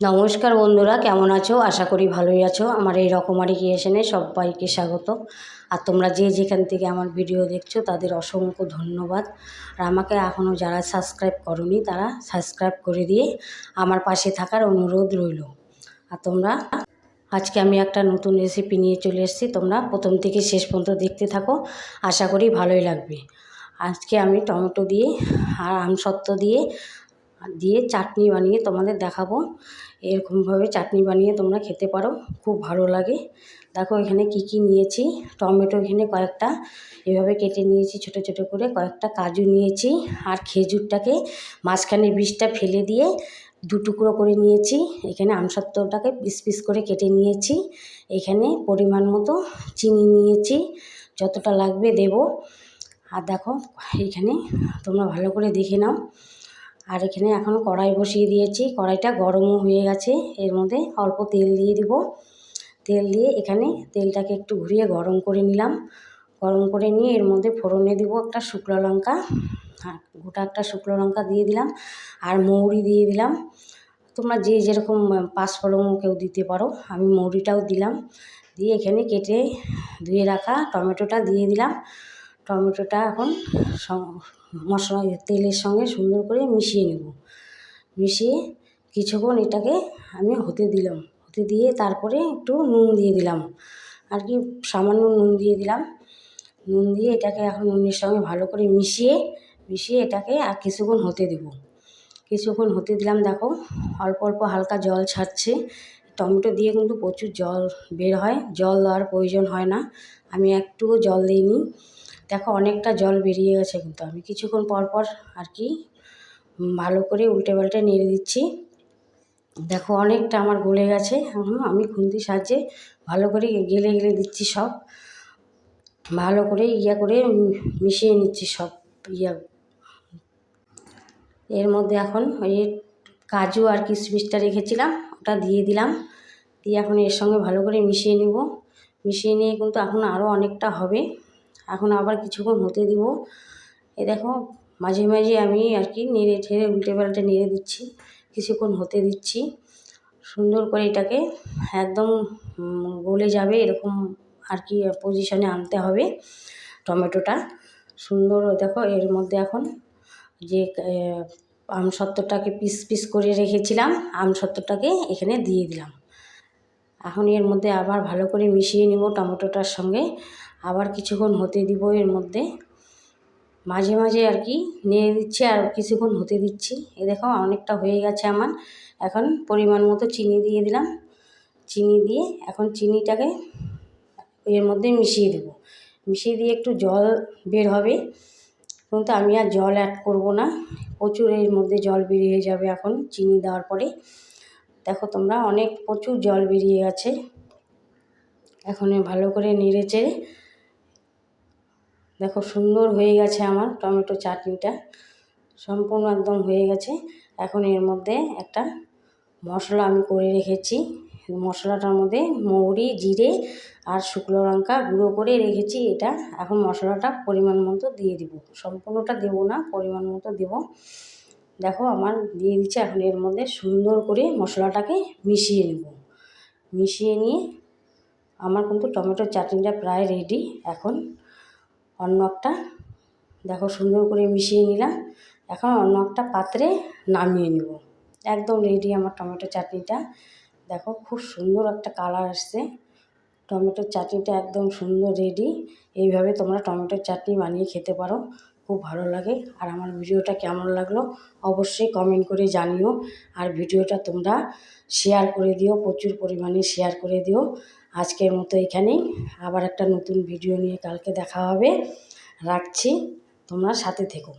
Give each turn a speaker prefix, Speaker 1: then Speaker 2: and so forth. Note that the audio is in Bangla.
Speaker 1: নমস্কার বন্ধুরা, কেমন আছো? আশা করি ভালোই আছো। আমার এই রকমারি ক্রিয়েশনে সবাইকে স্বাগত। আর তোমরা যে যেখান থেকে আমার ভিডিও দেখছ, তাদের অসংখ্য ধন্যবাদ। আর আমাকে এখনও যারা সাবস্ক্রাইব করনি, তারা সাবস্ক্রাইব করে দিয়ে আমার পাশে থাকার অনুরোধ রইল। আর তোমরা, আজকে আমি একটা নতুন রেসিপি নিয়ে চলে এসেছি। তোমরা প্রথম থেকে শেষ পর্যন্ত দেখতে থাকো। আশা করি ভালোই লাগবে। আজকে আমি টমেটো দিয়ে, আর আমসত্ত্ব দিয়ে দিয়ে চাটনি বানিয়ে তোমাদের দেখাবো। এরকমভাবে চাটনি বানিয়ে তোমরা খেতে পারো, খুব ভালো লাগে। দেখো এখানে কি কি নিয়েছি, টমেটো এখানে কয়েকটা, এভাবে কেটে নিয়েছি ছোট ছোট করে, কয়েকটা কাজু নিয়েছি আর খেজুরটাকে মাঝখানে বীজটা ফেলে দিয়ে দু টুকরো করে নিয়েছি। এখানে আমসত্ত্বটাকে পিস পিস করে কেটে নিয়েছি। এখানে পরিমাণ মতো চিনি নিয়েছি, যতটা লাগবে দেব। আর দেখো এখানে তোমরা ভালো করে দেখে নাও। আর এখানে এখন কড়াই বসিয়ে দিয়েছি। কড়াইটা গরমও হয়ে গেছে। এর মধ্যে অল্প তেল দিয়ে দিব। তেল দিয়ে এখানে তেলটাকে একটু ঘুরিয়ে গরম করে নিলাম। গরম করে নিয়ে এর মধ্যে ফোড়নে দিব একটা শুকনো লঙ্কা। হ্যাঁ গোটা একটা শুকনো লঙ্কা দিয়ে দিলাম আর মৌরি দিয়ে দিলাম। তোমরা যে যেরকম পাঁচফোড়ন কেউ দিতে পারো, আমি মৌরিটাও দিলাম। দিয়ে এখানে কেটে ধুয়ে রাখা টমেটোটা দিয়ে দিলাম। টমেটোটা এখন মশলা, তেলের সঙ্গে সুন্দর করে মিশিয়ে নেব। মিশিয়ে কিছুক্ষণ এটাকে আমি হতে দিলাম। হতে দিয়ে তারপরে একটু নুন দিয়ে দিলাম। আর কি সামান্য নুন দিয়ে দিলাম। নুন দিয়ে এটাকে এখন নুনের সঙ্গে ভালো করে মিশিয়ে মিশিয়ে এটাকে আর কিছুক্ষণ হতে দেব। কিছুক্ষণ হতে দিলাম, দেখো, অল্প অল্প হালকা জল ছাড়ছে। টমেটো দিয়ে কিন্তু প্রচুর জল বের হয়। জল দেওয়ার প্রয়োজন হয় না। আমি একটুও জল দিইনি। দেখো, অনেকটা জল বেরিয়ে গেছে কিন্তু। আমি কিছুক্ষণ পর পর আর কি ভালো করে উল্টে পাল্টে নেড়ে দিচ্ছি। দেখো, অনেকটা আমার গলে গেছে। এখন আমি খুন্তির সাহায্যে ভালো করে গেলে গেলে দিচ্ছি সব। ভালো করে ইয়া করে মিশিয়ে নিচ্ছি সব ইয়া। এর মধ্যে এখন ওই কাজু আর কিশমিশটা রেখেছিলাম, ওটা দিয়ে দিলাম। দিয়ে এখন এর সঙ্গে ভালো করে মিশিয়ে নেব। মিশিয়ে নিয়ে কিন্তু এখন আরও অনেকটা হবে। এখন আবার কিছুক্ষণ হতে দিব। এ দেখো, মাঝে মাঝে আমি আর কি নেড়ে ঠেড়ে উল্টে পাল্টে নেড়ে দিচ্ছি, কিছুক্ষণ হতে দিচ্ছি। সুন্দর করে এটাকে একদম গলে যাবে এরকম আর কি পজিশনে আনতে হবে টমেটোটা। সুন্দর দেখো, এর মধ্যে এখন যে আমসত্ত্বটাকে পিস পিস করে রেখেছিলাম আমসত্ত্বটাকে এখানে দিয়ে দিলাম। এখন এর মধ্যে আবার ভালো করে মিশিয়ে নিব টমেটোটার সঙ্গে। আবার কিছুক্ষণ হতে দিব এর মধ্যে। মাঝে মাঝে আর কি নেড়ে দিচ্ছি আর কিছুক্ষণ হতে দিচ্ছি। এ দেখো অনেকটা হয়ে গেছে আমার। এখন পরিমাণ মতো চিনি দিয়ে দিলাম। চিনি দিয়ে এখন চিনিটাকে এর মধ্যে মিশিয়ে দেবো। মিশিয়ে দিয়ে একটু জল বের হবে। কিন্তু আমি আর জল অ্যাড করব না। প্রচুর এর মধ্যে জল বেরিয়ে যাবে এখন চিনি দেওয়ার পরে। দেখো তোমরা অনেক প্রচুর জল বেরিয়ে গেছে। এখন ভালো করে নেড়ে চেড়ে দেখো সুন্দর হয়ে গেছে আমার টমেটো চাটনিটা। সম্পূর্ণ একদম হয়ে গেছে। এখন এর মধ্যে একটা মশলা আমি করে রেখেছি। মশলাটার মধ্যে মৌরি, জিরে আর শুকনো লঙ্কা গুঁড়ো করে রেখেছি এটা। এখন মশলাটা পরিমাণ মতো দিয়ে দিব। সম্পূর্ণটা দেবো না, পরিমাণ মতো দেব। দেখো আমার দিয়ে দিচ্ছে। এখন এর মধ্যে সুন্দর করে মশলাটাকে মিশিয়ে নেব। মিশিয়ে নিয়ে আমার কিন্তু টমেটোর চাটনিটা প্রায় রেডি এখন অন্য একটা, দেখো সুন্দর করে মিশিয়ে নিলাম। এখন অন্য একটা পাত্রে নামিয়ে নেব। একদম রেডি আমার টমেটো চাটনিটা। দেখো খুব সুন্দর একটা কালার আসছে। টমেটোর চাটনিটা একদম সুন্দর রেডি এইভাবে তোমরা টমেটোর চাটনি বানিয়ে খেতে পারো। খুব ভালো লাগে। আর আমার ভিডিওটা কেমন লাগল অবশ্যই কমেন্ট করে জানিও। আর ভিডিওটা তোমরা শেয়ার করে দিও, প্রচুর পরিমাণে শেয়ার করে দিও। আজকের মতো এখানেই। আবার একটা নতুন ভিডিও নিয়ে কালকে দেখা হবে। রাখছি। তোমরা সাথে থেকো।